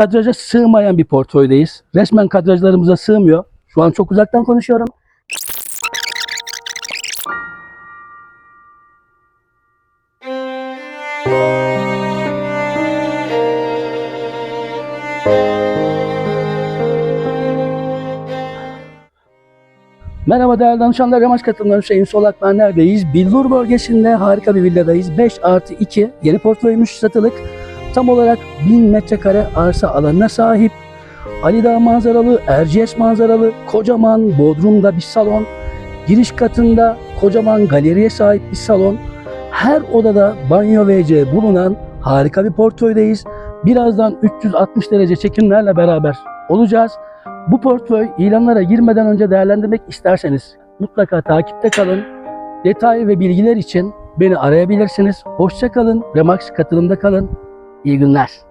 kadraja sığmayan bir portföydeyiz. Resmen kadrajlarımıza sığmıyor. Şu an çok uzaktan konuşuyorum. Merhaba değerli danışanlar, Remaç katılımları Hüseyin Solak ben neredeyiz? Billur bölgesinde harika bir villadayız. 5 artı 2 yeni portföymüş satılık. Tam olarak 1000 metrekare arsa alanına sahip. Ali Dağ manzaralı, Erciyes manzaralı, kocaman Bodrum'da bir salon. Giriş katında kocaman galeriye sahip bir salon. Her odada banyo WC bulunan harika bir portföydeyiz. Birazdan 360 derece çekimlerle beraber olacağız. Bu portföy ilanlara girmeden önce değerlendirmek isterseniz mutlaka takipte kalın. Detay ve bilgiler için beni arayabilirsiniz. Hoşça kalın. Remax katılımda kalın. İyi günler.